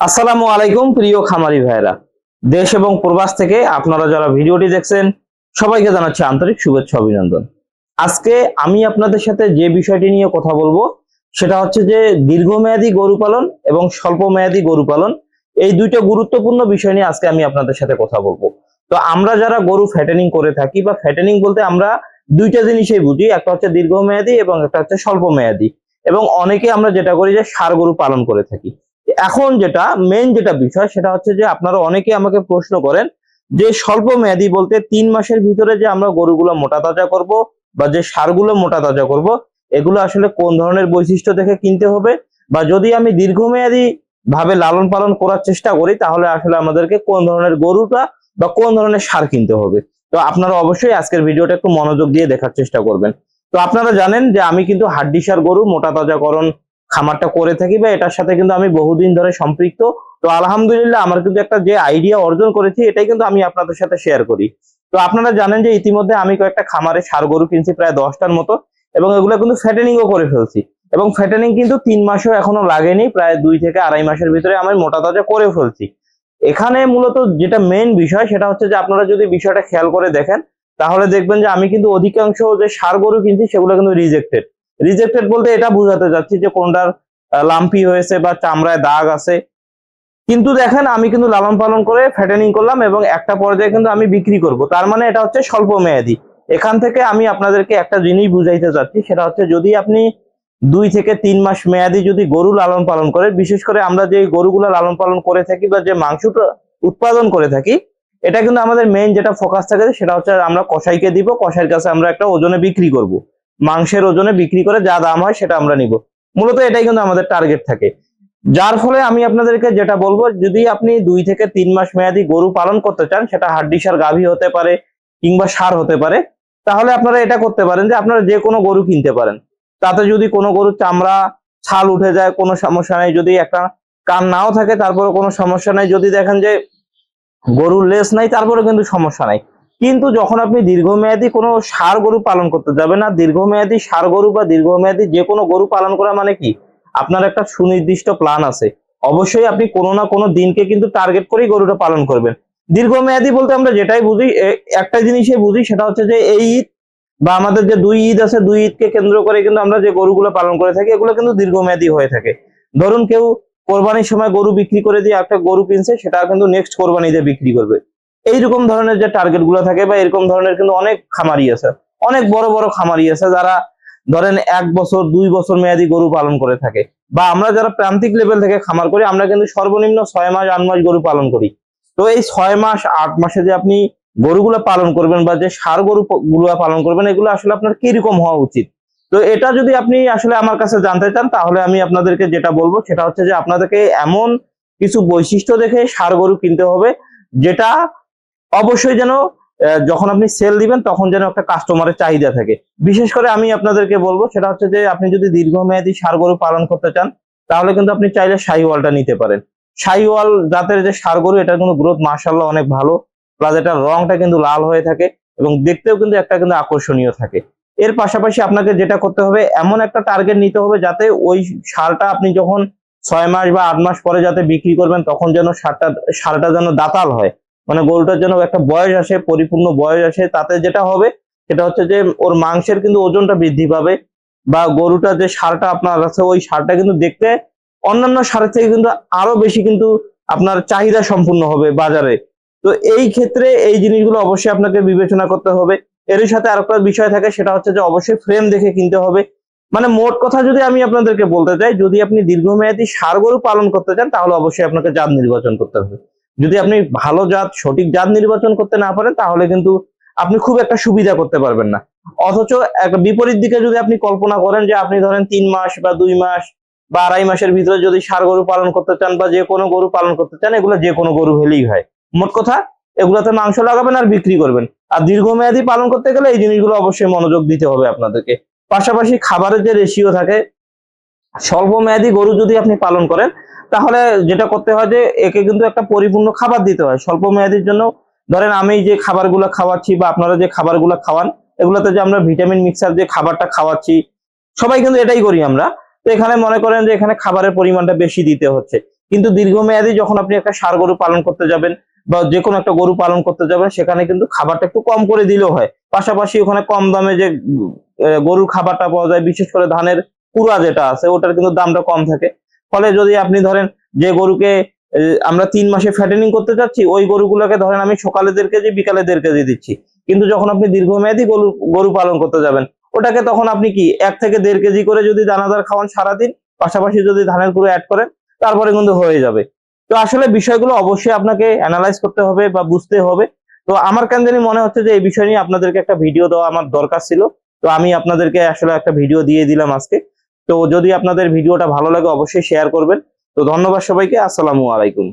আসসালামু আলাইকুম প্রিয় খামারি ভাইরা দেশ এবং প্রবাস থেকে আপনারা যারা ভিডিওটি দেখছেন, সবাইকে জানাচ্ছি আন্তরিক শুভেচ্ছা অভিনন্দন। আজকে আমি আপনাদের সাথে যে বিষয়টি নিয়ে কথা বলব, সেটা হচ্ছে যে দীর্ঘমেয়াদী গরু পালন এবং স্বল্প মেয়াদী গরু পালন, এই দুইটা গুরুত্বপূর্ণ বিষয় নিয়ে আজকে আমি আপনাদের সাথে কথা বলব। তো আমরা যারা গরু ফ্যাটেনিং করে থাকি বা ফ্যাটেনিং বলতে আমরা দুইটা জিনিসই বুঝি, একটা হচ্ছে দীর্ঘমেয়াদী এবং একটা হচ্ছে স্বল্প মেয়াদী এবং অনেকে আমরা যেটা করি যে সার গরু পালন করে থাকি। এখন যেটা মেন যেটা বিষয় সেটা হচ্ছে যে আপনারা অনেকে আমাকে প্রশ্ন করেন যে স্বল্প মেয়াদী বলতে তিন মাসের ভিতরে যে আমরা গরুগুলো মোটা তাজা করব বা যে সারগুলো মোটা তাজা করব, এগুলো আসলে কোন ধরনের বৈশিষ্ট্য দেখে কিনতে হবে? বা যদি আমি দীর্ঘমেয়াদী ভাবে লালন পালন করার চেষ্টা করি, তাহলে আসলে আমাদেরকে কোন ধরনের গরুটা বা কোন ধরনের সার কিনতে হবে? তো আপনারা অবশ্যই আজকের ভিডিওটা একটু মনোযোগ দিয়ে দেখার চেষ্টা করবেন। তো আপনারা জানেন যে আমি কিন্তু হাড্ডি সার গরু, মোটা তাজাকরণ খামারটা করে থাকি বা এটার সাথে কিন্তু আমি বহুদিন ধরে সম্পৃক্ত। তো আলহামদুলিল্লাহ আমার কিন্তু একটা যে আইডিয়া অর্জন করেছি, এটাই কিন্তু আমি আপনাদের সাথে শেয়ার করি। তো আপনারা জানেন যে ইতিমধ্যে আমি কয়েকটা খামারে সার গরু কিনছি প্রায় দশটার মতো, এবং এগুলো কিন্তু ফ্যাটেনিংও করে ফেলছি। এবং ফ্যাটেনিং কিন্তু তিন মাসও এখনও লাগেনি, প্রায় দুই থেকে আড়াই মাসের ভিতরে আমি মোটা তাজা করে ফেলছি। এখানে মূলত যেটা মেন বিষয়, সেটা হচ্ছে যে আপনারা যদি বিষয়টা খেয়াল করে দেখেন, তাহলে দেখবেন যে আমি কিন্তু অধিকাংশ যে সার গরু কিনছি, সেগুলো কিন্তু রিজেক্টেড রিজেক্টেড বলতে এটা বোঝাতে যাচ্ছি যে কোনটার লাম্পি হয়েছে বা চামড়ায় দাগ আছে। কিন্তু দেখেন, আমি কিন্তু লালন পালন করে ফ্যাটেনিং করলাম এবং একটা পর্যায়ে কিন্তু আমি বিক্রি করব। তার মানে এটা হচ্ছে স্বল্প মেয়াদি। এখান থেকে আমি আপনাদেরকে একটা জিনিস বুঝাইতে চাচ্ছি সেটা হচ্ছে যদি আপনি দুই থেকে তিন মাস মেয়াদি যদি গরু লালন পালন করে বিশেষ করে আমরা যে গরুগুলো লালন পালন করে থাকি বা যে মাংসটা উৎপাদন করে থাকি, এটা কিন্তু আমাদের মেইন যেটা ফোকাস থাকে সেটা হচ্ছে আমরা কসাইকে দিব, কসাইয়ের কাছে আমরা একটা ওজনে বিক্রি করব। মাংসের ওজনে বিক্রি করে যা দাম হয় সেটা আমরা নিব। মূলত এটাই কিন্তু আমাদের টার্গেট থাকে। যার ফলে আমি আপনাদেরকে যেটা বলব, যদি আপনি দুই থেকে তিন মাস মেয়াদি গরু পালন করতে চান, সেটা হাড্ডি সার, গাভী হতে পারে কিংবা সার হতে পারে, তাহলে আপনারা এটা করতে পারেন যে আপনারা যে কোনো গরু কিনতে পারেন। তাতে যদি কোনো গরুর চামড়া, ছাল উঠে যায়, কোনো সমস্যা নেই। যদি একটা কান নাও থাকে তারপরে কোনো সমস্যা নেই। যদি দেখেন যে গরুর লেস নাই তারপরে কিন্তু সমস্যা নাই। কিন্তু যখন আপনি দীর্ঘমেয়াদী কোনো সার গরু পালন করতে যাবেন না দীর্ঘমেয়াদী সার গরু বা দীর্ঘমেয়াদী যে কোনো গরু পালন করা মানে কি? আপনার একটা সুনির্দিষ্ট প্ল্যান আছে। অবশ্যই আপনি কোনো না কোনো দিনকে কিন্তু টার্গেট করেই গরুটা পালন করবেন। দীর্ঘমেয়াদী বলতে আমরা যেটাই বুঝি একটা জিনিসই বুঝি, সেটা হচ্ছে যে এই ঈদ বা আমাদের যে দুই ঈদ আছে, দুই ঈদকে কেন্দ্র করে কিন্তু আমরা যে গরুগুলো পালন করে থাকি, এগুলো কিন্তু দীর্ঘমেয়াদী হয়ে থাকে। ধরুন কেউ কোরবানির সময় গরু বিক্রি করে দিয়ে একটা গরু কিনছে, সেটা কিন্তু নেক্সট কোরবানিতে বিক্রি করবে। এইরকম ধরনের যে টার্গেটগুলো থাকে বা এরকম ধরনের কিন্তু অনেক খামারি আছে। অনেক বড় বড় খামারি আছে যারা ধরেন এক বছর, দুই বছর মেয়াদি গরু পালন করে থাকে। বা আমরা যারা প্রান্তিক লেভেল থেকে খামার করি, আমরা কিন্তু সর্বনিম্ন ছয় মাস, আট মাস গরু পালন করি। তো এই ছয় মাস, আট মাসে যে আপনি গরুগুলো পালন করবেন বা যে সার গরু গুলো পালন করবেন, এগুলো আসলে আপনার কীরকম হওয়া উচিত? তো এটা যদি আপনি আসলে আমার কাছে জানতে চান, তাহলে আমি আপনাদেরকে যেটা বলব, সেটা হচ্ছে যে আপনাদেরকে এমন কিছু বৈশিষ্ট্য দেখে সার গরু কিনতে হবে, যেটা অবশ্যই যেন যখন আপনি সেল দিবেন, তখন যেন একটা কাস্টমারের চাহিদা থাকে। বিশেষ করে আমি আপনাদেরকে বলব, সেটা হচ্ছে যে, আপনি যদি দীর্ঘমেয়াদী সার গরু পালন করতে চান, তাহলে কিন্তু আপনি চাইলে শাহিওয়ালটা নিতে পারেন। শাহিওয়াল জাতের যে সার গরু, এটার কিন্তু গ্রোথ মার্শাল্লাহ অনেক ভালো। প্লাস এটার রংটা কিন্তু লাল হয়ে থাকে এবং দেখতেও কিন্তু একটা কিন্তু আকর্ষণীয় থাকে। এর পাশাপাশি আপনাকে যেটা করতে হবে, এমন একটা টার্গেট নিতে হবে যাতে ওই সারটা আপনি যখন ছয় মাস বা আট মাস পরে যাতে বিক্রি করবেন, তখন যেন সারটা সারটা যেন দাতাল হয়। মানে গরুটার যেন একটা বয়স আসে, পরিপূর্ণ বয়স আসে, তাতে যেটা হবে সেটা হচ্ছে যে ওর মাংসের কিন্তু ওজনটা বৃদ্ধি পাবে বা গরুটা যে সারটা আপনার আছে, ওই সারটা কিন্তু দেখতে অন্যান্য সারের থেকে কিন্তু আরও বেশি কিন্তু আপনার চাহিদা সম্পূর্ণ হবে বাজারে। তো এই ক্ষেত্রে এই জিনিসগুলো অবশ্যই আপনাকে বিবেচনা করতে হবে। এর সাথে আরেকটা বিষয় থাকে, সেটা হচ্ছে যে অবশ্যই ফ্রেম দেখে কিনতে হবে। মানে মোট কথা যদি আমি আপনাদেরকে বলতে চাই, যদি আপনি দীর্ঘমেয়াদী সার গরু পালন করতে চান, তাহলে অবশ্যই আপনাকে জাত নির্বাচন করতে হবে। যদি আপনি ভালো জাত, সঠিক জাত নির্বাচন করতে না পারেন, তাহলে কিন্তু আপনি খুব একটা সুবিধা করতে পারবেন না। অথচ বিপরীত দিকে যদি আপনি কল্পনা করেন যে আপনি ধরেন তিন মাস বা দুই মাস বা আড়াই মাসের ভিতরে যদি সার গরু পালন করতে চান বা যে কোনো গরু পালন করতে চান, এগুলো যে কোনো গরু হলেই হয়। মোট কথা, এগুলোতে মাংস লাগাবেন আর বিক্রি করবেন। আর দীর্ঘমেয়াদী পালন করতে গেলে এই জিনিসগুলো অবশ্যই মনোযোগ দিতে হবে আপনাদেরকে। পাশাপাশি খাবারের যে রেশিও থাকে স্বল্প মেয়াদী গরু যদি আপনি পালন করেন, তাহলে যেটা করতে হয় যে, একে কিন্তু একটা পরিপূর্ণ খাবার দিতে হয়। স্বল্প মেয়াদির জন্য ধরেন আমি যে খাবারগুলো খাওয়াচ্ছি বা আপনারা যে খাবারগুলো খাওয়ান, এগুলোতে যে আমরা ভিটামিন মিক্সার যে খাবারটা খাওয়াচ্ছি, সবাই কিন্তু এটাই করি আমরা। তো এখানে মনে করেন যে, এখানে খাবারের পরিমাণটা বেশি দিতে হচ্ছে। কিন্তু দীর্ঘমেয়াদী যখন আপনি একটা সার গরু পালন করতে যাবেন বা যে কোনো একটা গরু পালন করতে যাবেন, সেখানে কিন্তু খাবারটা একটু কম করে দিলেও হয়। পাশাপাশি ওখানে কম দামে যে গরুর খাবারটা পাওয়া যায়, বিশেষ করে ধানের কুড়া যেটা আছে, ওটার কিন্তু দামটা কম থাকে। ফলে যদি আপনি ধরেন যে গরুকে আমরা তিন মাসে ফ্যাটেনিং করতে চাচ্ছি, ওই গরুগুলোকে ধরেন আমি সকালে দেড় কেজি, বিকালে দেড় কেজি দিচ্ছি। কিন্তু যখন আপনি দীর্ঘমেয়াদী গরু গরু পালন করতে যাবেন, ওটাকে তখন আপনি কি, এক থেকে দেড় কেজি করে যদি দানাদার খাওয়ান সারাদিন, পাশাপাশি যদি ধানের গুঁড়ো অ্যাড করেন, তারপরে কিন্তু হয়ে যাবে। তো আসলে বিষয়গুলো অবশ্যই আপনাকে অ্যানালাইজ করতে হবে বা বুঝতে হবে। তো আমার কেন জানি মনে হচ্ছে যে এই বিষয় নিয়ে আপনাদেরকে একটা ভিডিও দেওয়া আমার দরকার ছিল। তো আমি আপনাদেরকে আসলে একটা ভিডিও দিয়ে দিলাম আজকে। তো যদি আপনাদের ভিডিওটা ভালো লাগে অবশ্যই শেয়ার করবেন। তো ধন্যবাদ সবাইকে আসসালামু আলাইকুম।